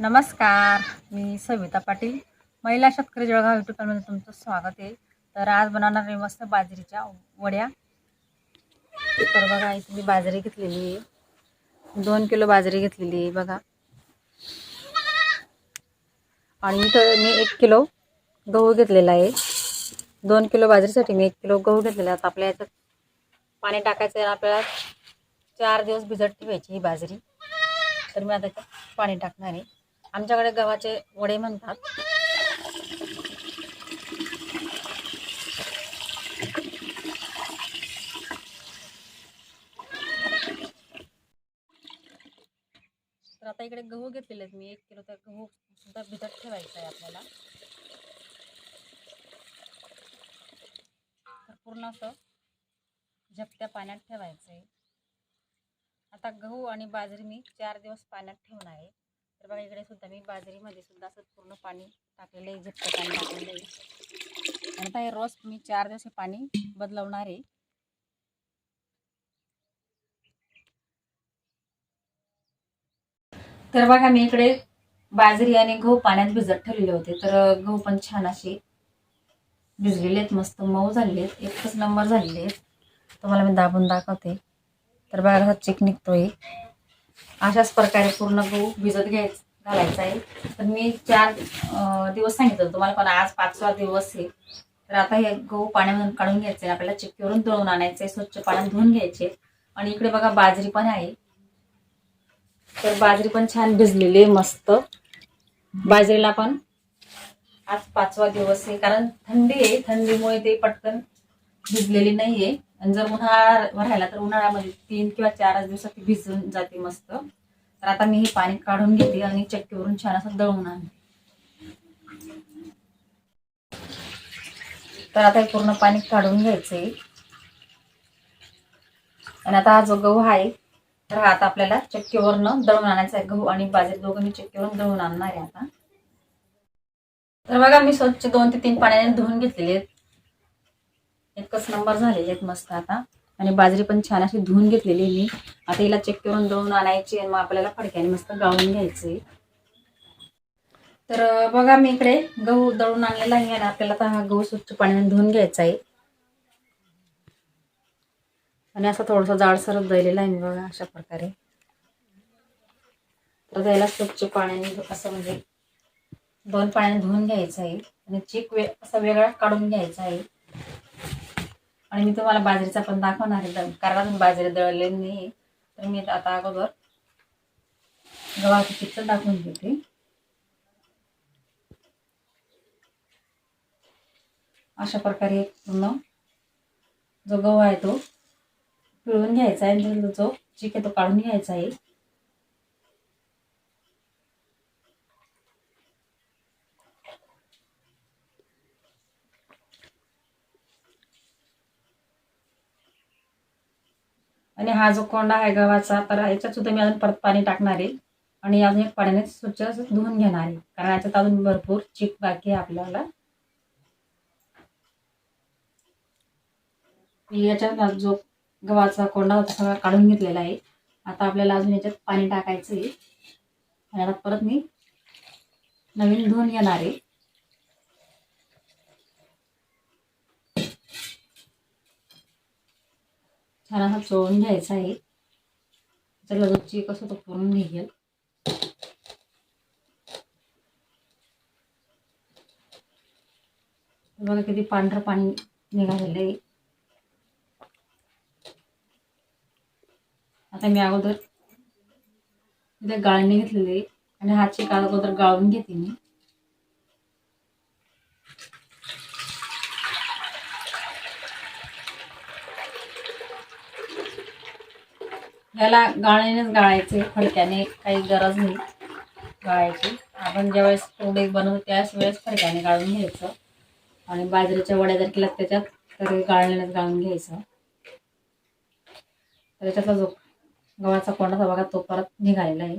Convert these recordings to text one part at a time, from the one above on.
नमस्कार मी सविता पाटील महिला शेतकरी जळगाव युट्यूब चॅनलमध्ये तुमचं स्वागत आहे. तर आज बनवणार आहे मस्त बाजरीच्या वड्या. तर बघा इथे मी बाजरी घेतलेली आहे. दोन किलो बाजरी घेतलेली आहे बघा. आणि इथं मी एक किलो गहू घेतलेला आहे. दोन किलो बाजरीसाठी मी एक किलो गहू घेतलेला आहे. आता आपल्या याच्यात पाणी टाकायचं आहे आपल्याला चार दिवस भिजत ठेवायची ही बाजरी. तर मी आता पाणी टाकणार आहे. आमच्याकडे गव्हाचे वडे म्हणतात. तर आता इकडे गहू घेतलेले आहेत मी. एक किलो तर गहू सुद्धा भिजत ठेवायचा आहे आपल्याला. तर पूर्ण असं झपत्या पाण्यात ठेवायचं आहे आता गहू आणि बाजरी मी चार दिवस पाण्यात ठेवणार आहे. तर बघा इकडे सुद्धा मी बाजरीमध्ये सुद्धा असं पूर्ण पाणी टाकलेलं आहे झटकं पाणी टाकलेलं आहे. आणि आता हे रोज मी चार दिवस हे पाणी बदलवणार आहे. तर बघा मी इकडे बाजरी आणि गहू पाण्यात भिजत ठेवलेले होते. तर गहू पण छान असे भिजलेले आहेत मस्त मऊ झालेले आहेत. एकच नंबर झालेले आहेत. तुम्हाला मी दाबून दाखवते. तर बघा चिक निघतोय. अशाच प्रकारे पूर्ण गहू भिजत घ्यायचं घालायचा आहे. तर मी चार दिवस सांगितलं तुम्हाला पण आज पाचवा दिवस आहे. तर आता हे गहू पाण्यामधून काढून घ्यायचे आपल्याला चिक्कीवरून दळून आणायचे स्वच्छ पाण्यात धुवून घ्यायचे आणि इकडे बघा बाजरी पण आहे. तर बाजरी पण छान भिजलेली आहे मस्त. बाजरीला पण आज पाचवा दिवस आहे कारण थंडी आहे. थंडीमुळे ते पटकन भिजलेली नाहीये. आणि जर उन्हाळा राहिला तर उन्हाळ्यामध्ये तीन किंवा चारच दिवसात ती भिजून जाते मस्त. तर आता मी हे पाणी काढून घेते आणि चक्कीवरून छान असं दळून आणते. तर आता हे पूर्ण पाणी काढून घ्यायचंय. आणि आता हा जो गहू आहे तर हा आता आपल्याला चक्कीवरनं दळून आणायचा आहे. गहू आणि बाजरी दोघं मी चक्कीवरून दळून आणणार आहे आता. तर बघा मी स्वच्छ दोन ते तीन पाण्याने धुवून घेतलेले आहेत. एकच नंबर झालेले आहेत मस्त आता. आणि बाजरी पण छान अशी धुवून घेतलेली आहे मी. आता हिला चेक करून दळून आणायची आणि मग आपल्याला फडक्याने मस्त गाळून घ्यायचे तर बघा मी इकडे गहू दळून आणलेला आहे आणि आपल्याला आता हा गहू स्वच्छ पाण्याने धुवून घ्यायचा आहे. आणि असं थोडंसं जाडसरच दळलेला आहे मी बघा अशा प्रकारे. तर त्याला स्वच्छ पाण्याने असं म्हणजे दोन पाण्याने धुवून घ्यायचं आहे. आणि चीक वे असा वेगळा काढून घ्यायचा आहे. आणि मी तुम्हाला बाजरीचा पण दाखवणार आहे. कारण अजून बाजरी दळलेली नाही तर मी आता अगोदर गव्हाचं चित्र दाखवून घेते. अशा प्रकारे पूर्ण जो गहू आहे तो पिळून घ्यायचा आहे. जो चिक आहे तो काढून घ्यायचा आहे. आणि हा जो कोंडा आहे गव्हाचा तर याच्यात सुद्धा मी अजून परत पाणी टाकणार आहे. आणि अजून एक पाण्याने स्वच्छ धुवून घेणार आहे. कारण याच्यात अजून भरपूर चीक बाकी आहे आपल्याला. याच्यात जो गव्हाचा कोंडा होता सगळा काढून घेतलेला आहे. आता आपल्याला अजून याच्यात पाणी टाकायचं आहे. आणि आता परत मी नवीन धुवून घेणार आहे. छान असा चोळून घ्यायचा आहे. त्याला जो कसं असतो तो करून घेईल. बघा किती पांढरं पाणी निघालेलं आहे. आता मी अगोदर इथे गाळणी घेतलेली आहे. आणि हा चीक अगोदर गाळून घेते मी. याला गाळणीनेच गाळायचे फडक्याने काही गरज नाही गाळायची. आपण ज्यावेळेस पोडे बनवतो त्याच वेळेस फडक्याने गाळून घ्यायचं. आणि बाजरीच्या वड्या जर केल्या त्याच्यात तर गाळणीनेच गाळून घ्यायचं. तर त्याच्यातला जो गव्हाचा कोंडाचा बघा तो परत निघालेला आहे.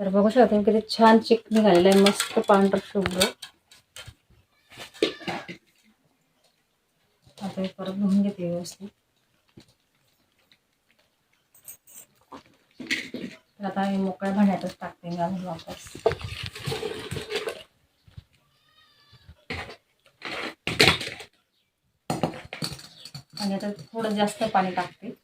तर बघू शकता किती छान चिक निघालेला आहे मस्त पांढर शुभ्र. आता हे परत धुवून घेते व्यवस्थित. तर आता हे मोकळ्या भांड्यातच टाकते मी अजून वापस. आणि आता थोडं जास्त पाणी टाकते.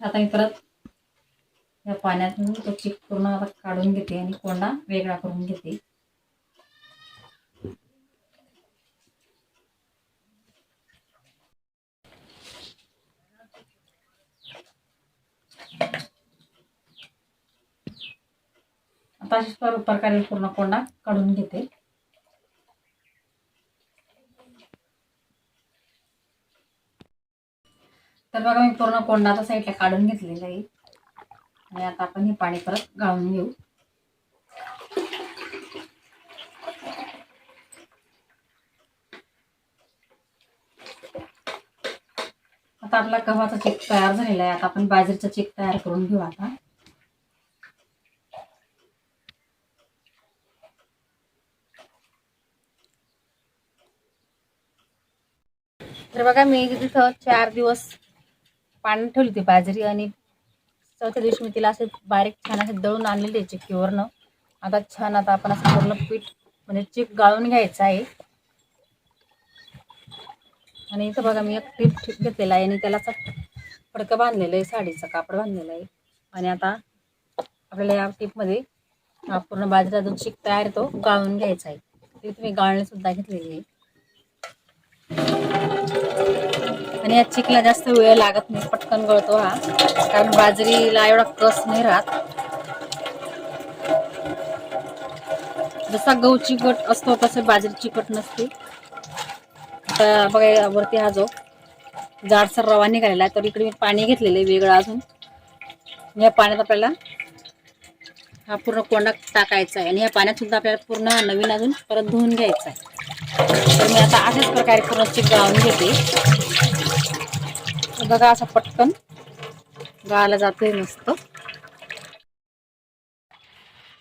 आता मी परत पाण्यातून तो चिक पूर्ण आता काढून घेते आणि कोंडा वेगळा करून घेते. आता अशाच पर- प्रकारे पूर्ण कोंडा काढून घेते. तर बघा मी पूर्ण कोंडा आता साईडला काढून घेतलेला आहे. आणि आता आपण हे पाणी परत गाळून घेऊ. आता आपला गव्हाचा चेक तयार झालेला आहे. आता आपण बाजरीचा चेक तयार करून घेऊ आता. तर बघा मी तिथं चार दिवस पाणी ठेवली होती बाजरी आणि चौथ्या दिवशी मी तिला असे बारीक छान असे दळून आणलेले चिक्कीवरनं. आता छान आता आपण असं पूर्ण पीठ म्हणजे चिक गाळून घ्यायचं आहे. आणि इथं बघा मी एक पीठ घेतलेला आहे आणि त्याला असं फडकं बांधलेलं आहे साडीचं कापड बांधलेलं आहे. आणि आता आपल्याला या टीपमध्ये पूर्ण बाजरीचा जो चिक तयार आहे तो गाळून घ्यायचा आहे. ते तुम्ही गाळणे सुद्धा घेतलेली आहे. आणि या चिकला जास्त वेळ लागत नाही पटकन गळतो हा. कारण बाजरीला एवढा कस नाही राहत. जसा गहू चिकट असतो तसे बाजरी चिकट नसते. आता बघा वरती हा जो जाडसर रवा निघालेला आहे तर इकडे मी पाणी घेतलेलं आहे वेगळं अजून. या पाण्यात आपल्याला हा पूर्ण कोंडा टाकायचा आहे. आणि या पाण्यात सुद्धा आपल्याला पूर्ण नवीन अजून परत धुवून घ्यायचा आहे. तर मी आता अशाच प्रकारे पूर्ण चिक गाळून घेते. बघा असं पटकन गाळला जातोय मस्त.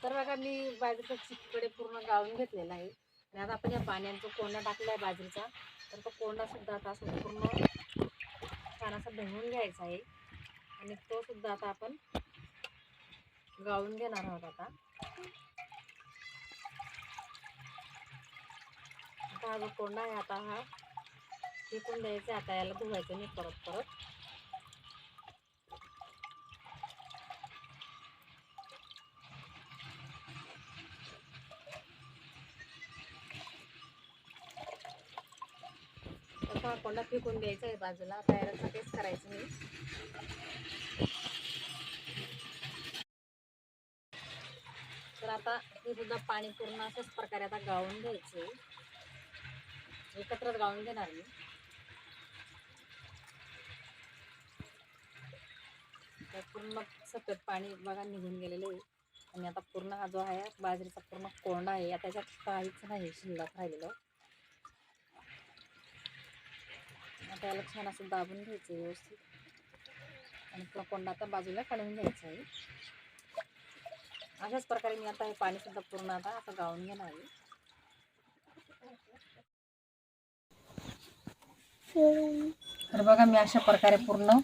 तर बघा मी बाजरीचा चिकडे पूर्ण गाळून घेतलेला आहे. आणि आता आपण या पाण्याचा कोंडा टाकला आहे बाजरीचा. तर तो कोंडा सुद्धा आता असं पूर्ण छान असा धुवून घ्यायचा आहे. आणि तो सुद्धा आता आपण गाळून घेणार आहोत आता. आता हा जो कोंडा आहे आता हा फेकून द्यायचं आता याला धुवायचं नाही परत परत. कोंडा फेकून द्यायचा आहे बाजूला आता तेच करायचं नाही. तर आता हे सुद्धा पाणी पूर्ण अशाच प्रकारे आता गाळून घ्यायचे एकत्रच गाळून घेणार मी. तर पूर्ण सतत पाणी बघा निघून गेलेलं आहे. आणि आता पूर्ण हा जो आहे बाजरीचा पूर्ण कोंडा आहे आता त्याच्यात काहीच नाही शिल्लक राहिलेलं. आता याला छान असं दाबून घ्यायचं आहे व्यवस्थित. आणि तो कोंडा आता बाजूला काढून घ्यायचा आहे. अशाच प्रकारे मी आता हे पाणीसुद्धा पूर्ण आता असं गाळून घेणार आहे. तर बघा मी अशा प्रकारे पूर्ण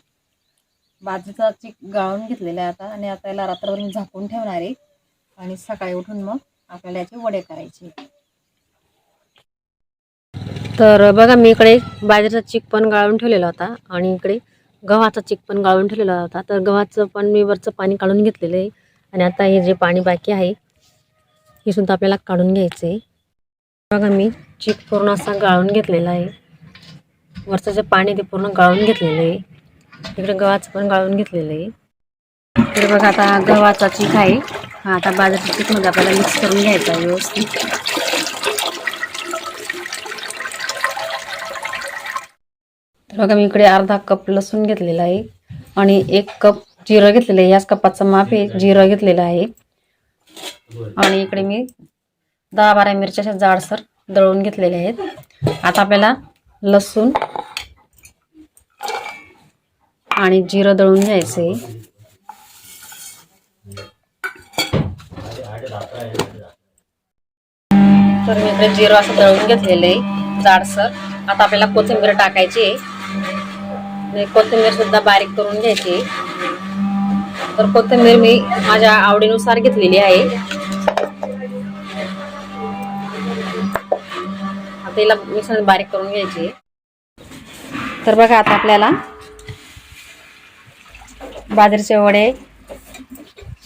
बाजरीचा चिक गाळून घेतलेला आहे आता आणि आता याला रात्रभर मी झाकून ठेवणार आहे. आणि सकाळी उठून मग आपल्याला याचे वडे करायचे. तर बघा मी इकडे बाजरीचा चिक पण गाळून ठेवलेला होता आणि इकडे गव्हाचा चिक पण गाळून ठेवलेला होता. तर गव्हाचं पण मी वरचं पाणी काढून घेतलेलं आहे. आणि आता हे जे पाणी बाकी आहे हे सुद्धा आपल्याला काढून घ्यायचं आहे बघा मी चिक पूर्ण असा गाळून घेतलेला आहे. वरचं जे पाणी ते पूर्ण गाळून घेतलेलं आहे. इकडे गव्हाचं पण गाळून घेतलेलं आहे. तर बघा आता गव्हाचा चीक आहे. हा आता बाजरीच्या चीकमध्ये आपल्याला मिक्स करून घ्यायचा आहे व्यवस्थित. तर बघा मी इकडे अर्धा कप लसूण घेतलेला आहे आणि एक कप जिरं घेतलेलं आहे. याच कपाचं माप आहे जिरं घेतलेलं आहे. आणि इकडे मी दहा बारा मिरच्या जाडसर दळून घेतलेल्या आहेत. आता आपल्याला लसूण आणि जिरं दळून घ्यायचे. तर मी इकडे जिरं असं दळून घेतलेलं आहे जाडसर. आता आपल्याला कोथिंबीर टाकायची आहे. कोथिंबीर सुद्धा बारीक करून घ्यायची तर कोथिंबीर मी माझ्या आवडीनुसार घेतलेली आहे. आता हिला मिसळ बारीक करून घ्यायची तर बघा आता आपल्याला बाजरीचे वडे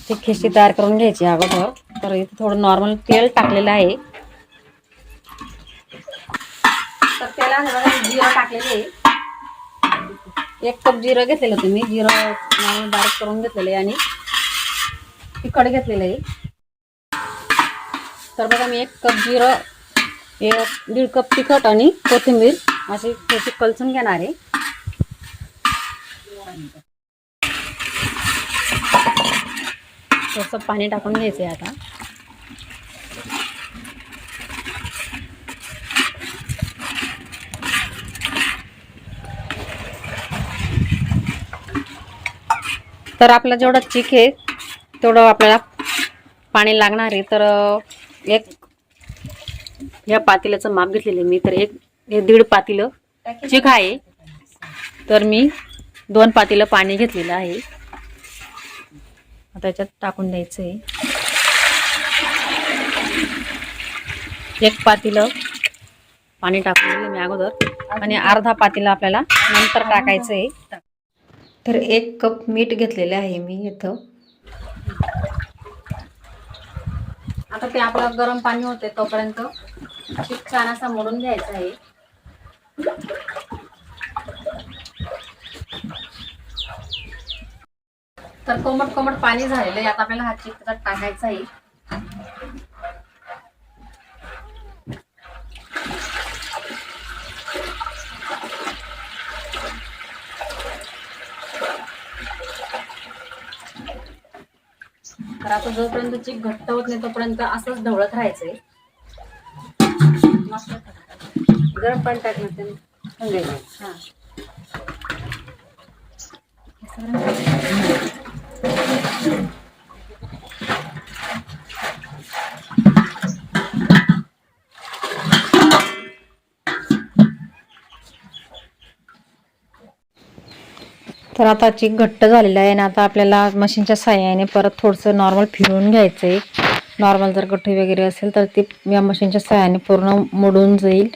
ती खिशी तयार करून घ्यायची अगोदर. तर इथे थोडं नॉर्मल तेल टाकलेलं आहे. तर त्याला जिरं टाकलेलं आहे. एक कप जिरं घेतलेलं होतं मी. जिरं नॉर्मल बारीक करून घेतलेलं आहे आणि तिखट घेतलेलं आहे. तर बघा मी एक कप जिरं एक दीड कप तिखट आणि कोथिंबीर अशी थोडीशी कलसून घेणार आहे. थोडंसं पाणी टाकून घ्यायचं आहे आता. तर आपला जेवढा चिक आहे तेवढं आपल्याला पाणी लागणार आहे. तर एक या पातेल्याचं माप घेतलेलं आहे मी. तर एक हे दीड पातेलं चिक आहे. तर मी दोन पातेलं पाणी घेतलेलं आहे. आता याच्यात टाकून द्यायचं आहे एक पातीलं पाणी टाकून दिलं मी अगोदर. आणि अर्धा पातीला आपल्याला नंतर टाकायचं आहे तर एक कप मीठ घेतलेलं आहे मी इथं. आता ते आपलं गरम पाणी होते तोपर्यंत चिक छान असा मोडून घ्यायचं आहे. तर कोमट कोमट पाणी झालेलं आहे. आता आपल्याला हा चिक टाकायचा आहे. तर आता जोपर्यंत चिक घट्ट होत नाही तोपर्यंत असंच ढवळत राहायचंय. गरम पाणी टाकलं ते हा. तर आता चिक घट्ट झालेला आहे आणि आता आपल्याला मशीनच्या साह्याने परत थोडंसं नॉर्मल फिरवून घ्यायचं आहे नॉर्मल जर गठ्ठी वगैरे असेल तर ती या मशीनच्या साह्याने पूर्ण मोडून जाईल.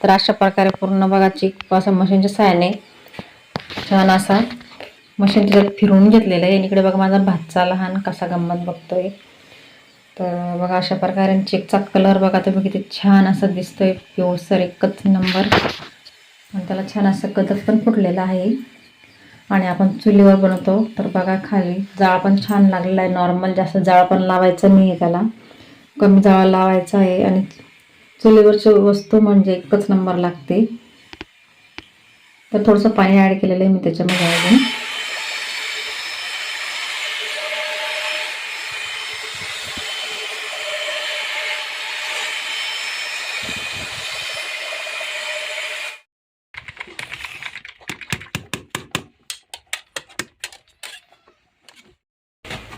तर अशा प्रकारे पूर्ण बघा चिक असं मशीनच्या साह्याने छान असा मशीन त्याच्यात फिरवून घेतलेलं आहे. इकडे बघा माझा भातचा लहान कसा गंमत बघतोय. तर बघा अशा प्रकारे चेकचा कलर बघा तुम्ही किती छान असं दिसतोय. पिवसर एकच नंबर आणि त्याला छान असं कदर पण फुटलेलं आहे. आणि आपण चुलीवर बनवतो. तर बघा खाली जाळ पण छान लागलेला आहे. नॉर्मल जास्त जाळ पण लावायचं नाही आहे त्याला. कमी जाळ लावायचं आहे. आणि चुलीवरची वस्तू म्हणजे एकच नंबर लागते. तर थोडंसं पाणी ॲड केलेलं आहे मी त्याच्यामध्ये अजून.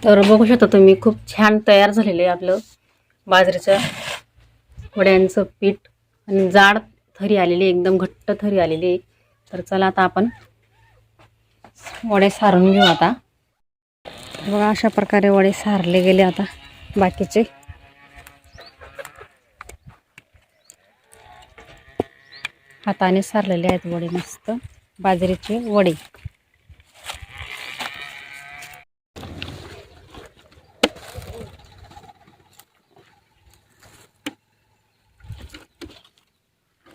तर बघू शकता तुम्ही खूप छान तयार झालेलं आहे आपलं बाजरीच्या वड्यांचं पीठ. आणि जाड थरी आलेली आहे, एकदम घट्ट थरी आलेली आहे. तर चला आता आपण वडे सारून घेऊ आता. बघा अशा प्रकारे वडे सारले गेले आता बाकीचे. हाताने सारलेले आहेत वडे मस्त. बाजरीचे वडे.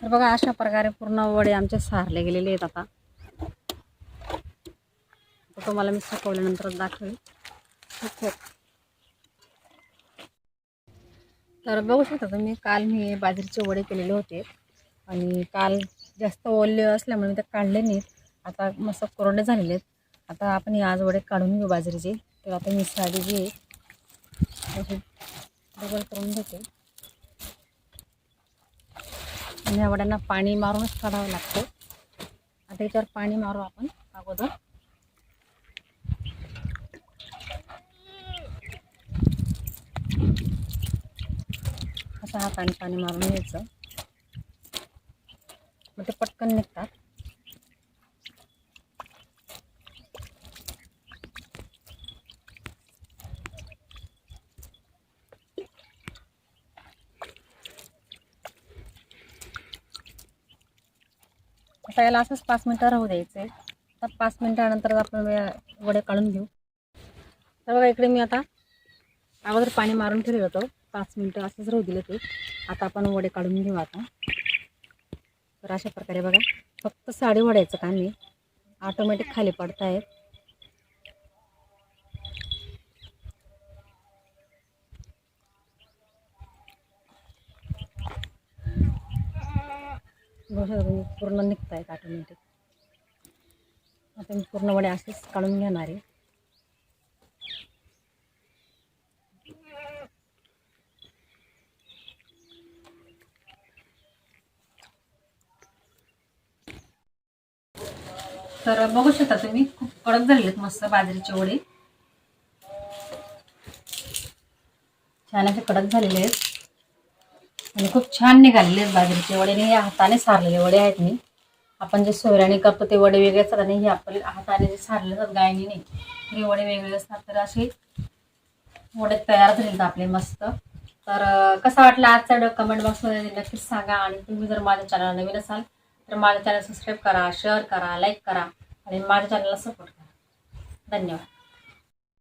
तर बघा अशा प्रकारे पूर्ण वडे आमचे सारले गेलेले आहेत आता. तर तुम्हाला मी सुकवल्यानंतर दाखवेल. तर बघू शकता तुम्ही काल मी बाजरीचे वडे केलेले होते. आणि काल जास्त ओले असल्यामुळे मी ते काढले नाहीत. आता मस्त कोरडे झालेले आहेत. आता आपण हे आज वडे काढून घेऊ बाजरीचे. तर आता मी साडी घे डबल करून घेते. आणि आवड्यांना पाणी मारूनच काढावं लागतं. आता याच्यावर पाणी मारू आपण अगोदर. असं हाताने पाणी मारून घ्यायचं. मग ते पटकन निघतात. आता याला असंच पाच मिनटं राहू द्यायचे. आता पाच मिनटानंतर आपण वडे काढून घेऊ. तर बघा इकडे मी आता अगोदर पाणी मारून ठेवलं होतं. पाच मिनटं असंच राहू दिलं ते. आता आपण वडे काढून घेऊ आता. तर अशा प्रकारे बघा फक्त साडी वड्याचं काम मी ऑटोमॅटिक खाली पडत आहेत बघू पूर्ण निघत आहेत ऑटोमॅटिक आता मी पूर्ण वडे असेच काढून घेणार आहे. तर बघू शकता तुम्ही खूप कडक झालेले मस्त बाजरीचे वडे. छान असे कडक झालेले आहेत. आणि खूप छान निघालेले आहेत बाजरीचे वडे. आणि हे हाताने सारलेले वडे आहेत मी. आपण जे सोयऱ्याने करतो ते वडे वेगळे असतात आणि हे आपले हाताने जे सारले असतात गायनी नाही. हे वडे वेगळे असतात. तर असे वडे तयार झाले आपले मस्त. तर कसा वाटला आजचा कमेंट बॉक्समध्ये नक्कीच सांगा. आणि तुम्ही जर माझ्या चॅनल नवीन असाल तर माझ्या चॅनल सबस्क्राईब करा शेअर करा लाईक करा आणि माझ्या चॅनलला सपोर्ट करा. धन्यवाद.